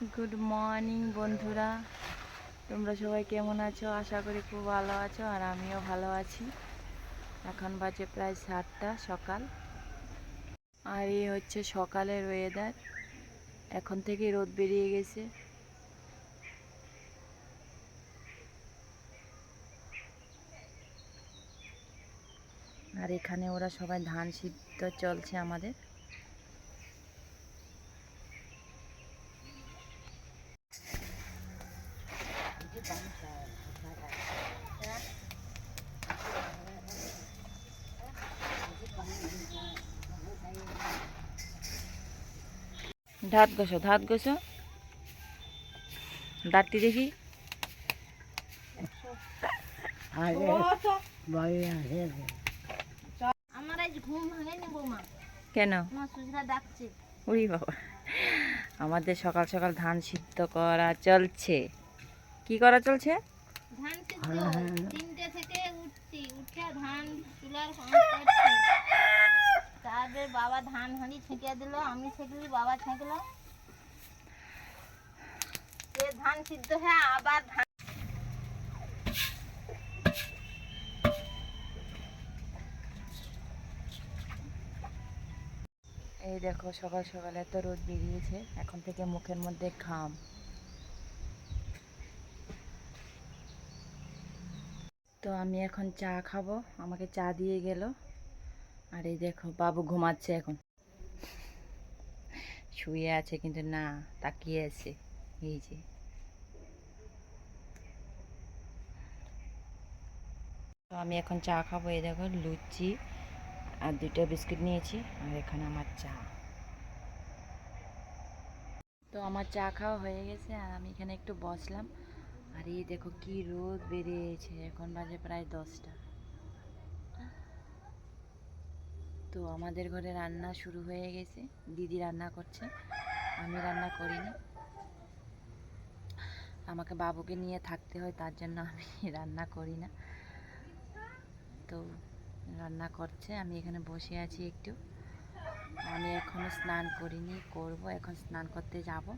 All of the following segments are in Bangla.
গুড মর্নিং বন্ধুরা। তোমরা সবাই কেমন আছো? আশা করি খুব ভালো আছো আর আমিও ভালো আছি। এখন বাজে প্রায় সাতটা সকাল। আর এই হচ্ছে সকালের ওয়েদার এখন থেকে রোদ বেরিয়ে গেছে। আর এখানে ওরা সবাই ধান সিদ্ধ চলছে আমাদের। ধাত ঘষো ধাত ঘষো দাঁতটি দেখি। আমার আজ ঘুম ভাঙেনি বৌমা। কেন? উড়ি বাবা। আমাদের সকাল সকাল ধান সিদ্ধ করা চলছে। কি করা চলছে? ধান সিদ্ধ তিনটে থেকে উঠছি উঠে ধান চুলার তারপরে বাবা ধান হাঁড়ি ছেঁকে দিল আমি ছেঁকলি বাবা ছেঁকলো। সে ধান সিদ্ধ হয়ে আবার ধান এই দেখো সকাল সকাল এত রোদ বেরিয়েছে এখন থেকে মুখের মধ্যে ঘাম। তো আমি এখন চা খাব। আমাকে চা দিয়ে গেল। আর এই দেখো, বাবু ঘুমাচ্ছে এখন। শুয়ে আছে কিন্তু না, তাকিয়ে আছে। এই যে। তো আমি এখন চা খাব, এই দেখো, লুচি আর দুটো বিস্কিট নিয়েছি, আর এখানে আমার চা। তো আমার চা খাওয়া হয়ে গেছে, আর আমি এখানে একটু বসলাম। আর দেখো কি রোদ বেরিয়েছে, এখন বাজে প্রায় দশটা। তো আমাদের ঘরে রান্না শুরু হয়ে গেছে, দিদি রান্না করছে, আমি রান্না করিনি। আমাকে বাবুকে নিয়ে থাকতে হয়, তার জন্য আমি রান্না করি না। তো রান্না করছে, আমি এখানে বসে আছি একটু। আমি এখনও স্নান করিনি, করব, এখন স্নান করতে যাব।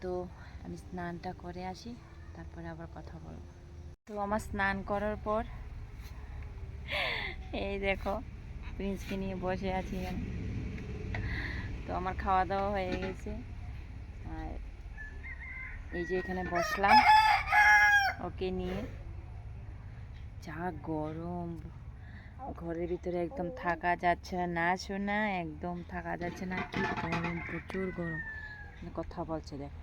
তো আমি স্নানটা করে আসি। তারপরে আবার কথা বলব। তো আমার স্নান করার পর, এই দেখো, প্রিন্সকে নিয়ে বসে আছি এখানে তো আমার খাওয়া দাওয়া হয়ে গেছে। আর এই যে এখানে বসলাম ওকে নিয়ে। যা গরম। ঘরের ভিতরে একদম থাকা যাচ্ছে না, শোনা, একদম থাকা যাচ্ছে না। কি গরম, প্রচুর গরম। কথা বলছে, দেখো।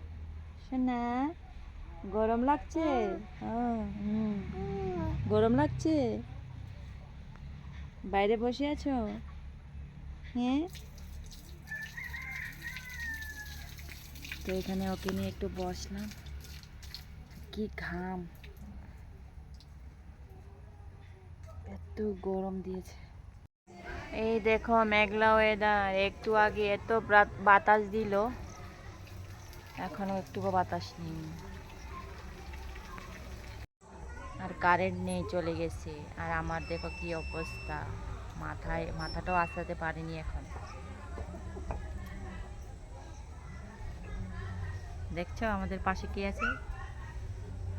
শোনা। গরম লাগছে? ও, গরম লাগছে? বাইরে বসে আছো? হ্যাঁ? তো এখানে ওকে নিয়ে একটু বসলাম। কি ঘাম। এত গরম দিয়েছে। এই দেখো মেঘলা ওয়েদার একটু আগে এত বাতাস দিল। এখনও একটুকু বাতাস নেই। আর কারেন্ট নেই চলে গেছে। আর আমার দেখো কি অবস্থা। মাথায় মাথাটাও আসাতে পারিনি এখন। দেখছ আমাদের পাশে কি আছে?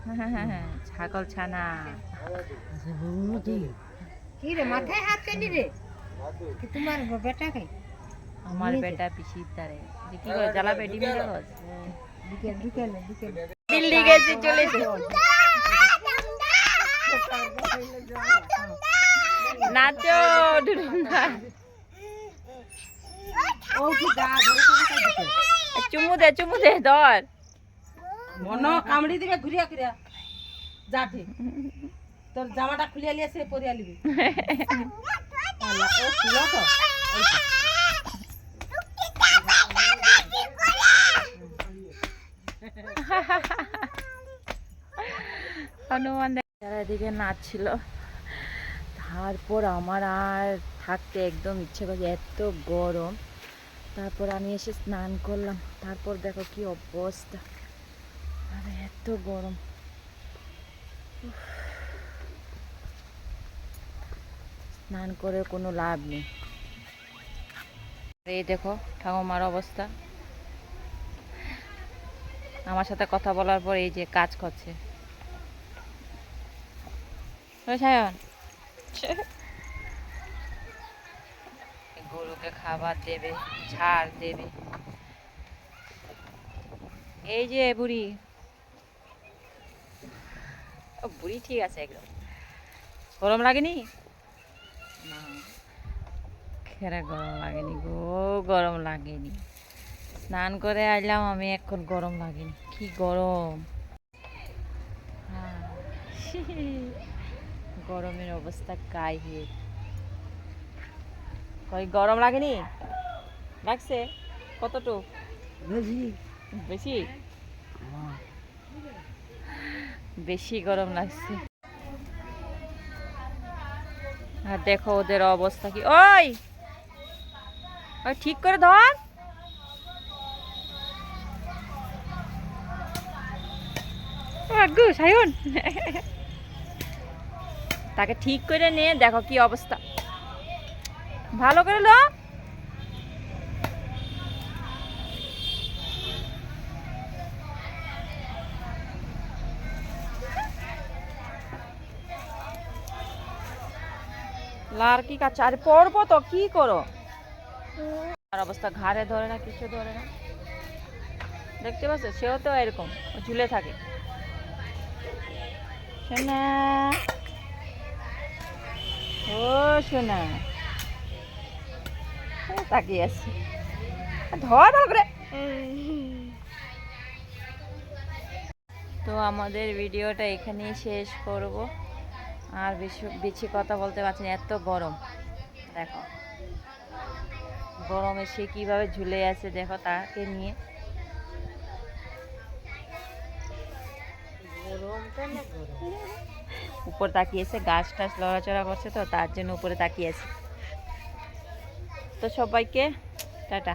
ছাগল ছানা। কি রে মাথায় হাত কেনি রে? তোমার বেটা কে? আমার বেটা পিসির কি করে বিকেল বিকেল বিকেল দিল্লি গেছে চলেছে নাচো চুমু দে চুমু দে ধর। মন কামড়ি দিবে ঘুরিয়া ঘুরিয়া যা তোর জামাটা খুলিয়া লিয়ে সে পরিয়া আল্লাহ, ও শুয়া তো এই চারিদিকে নাচছিল, তারপর আমার আর থাকতে একদম ইচ্ছে করছে এত গরম। তারপর আমি এসে স্নান করলাম, তারপর দেখো কি অবস্থা। আরে এত গরম। স্নান করে কোনো লাভ নেই। এই দেখো ঠাকুমার অবস্থা। আমার সাথে কথা বলার পর এই যে কাজ করছে। সায়ন। গরুকে খাবার দেবে ঝাড় দেবে। এই যে বুড়ি। ও বুড়ি ঠিক আছে একদম। গরম লাগেনি? না। খেরা গরম লাগেনি গো গরম লাগেনি। স্নান করে আসলাম আমি এখন গরম লাগেনি। কি গরম। হ্যাঁ। গরমের অবস্থা গায়ে কই গরম লাগেনি? লাগছে? কতটুক? বেশি। বেশি? বেশি গরম লাগছে। আর দেখো ওদের অবস্থা কি। ওই! ওই ঠিক করে ধর। ও আগ্গু সায়ন। তাকে ঠিক করে নে দেখো কি অবস্থা। ভালো করে লো। লার কি কাছে আরে পড়ব তো, কি করো? আর অবস্থা, ঘাড়ে ধরে না, কিছু ধরে না। দেখতে পাচ্ছ? সেও তো এরকম, ঝুলে থাকে। ও ও, তাকিয়ে ধর তো আমাদের ভিডিওটা এখানেই শেষ করব। আর বেশি বেশি কথা বলতে পারছি না এত গরম। দেখো। গরমে সে কীভাবে ঝুলে আছে দেখো তাকে নিয়ে। উপর তাকিয়েছে গাছ টাছ লড়াচড়া করছে তো তার জন্য উপরে তাকিয়েছে। তো সবাইকে টাটা।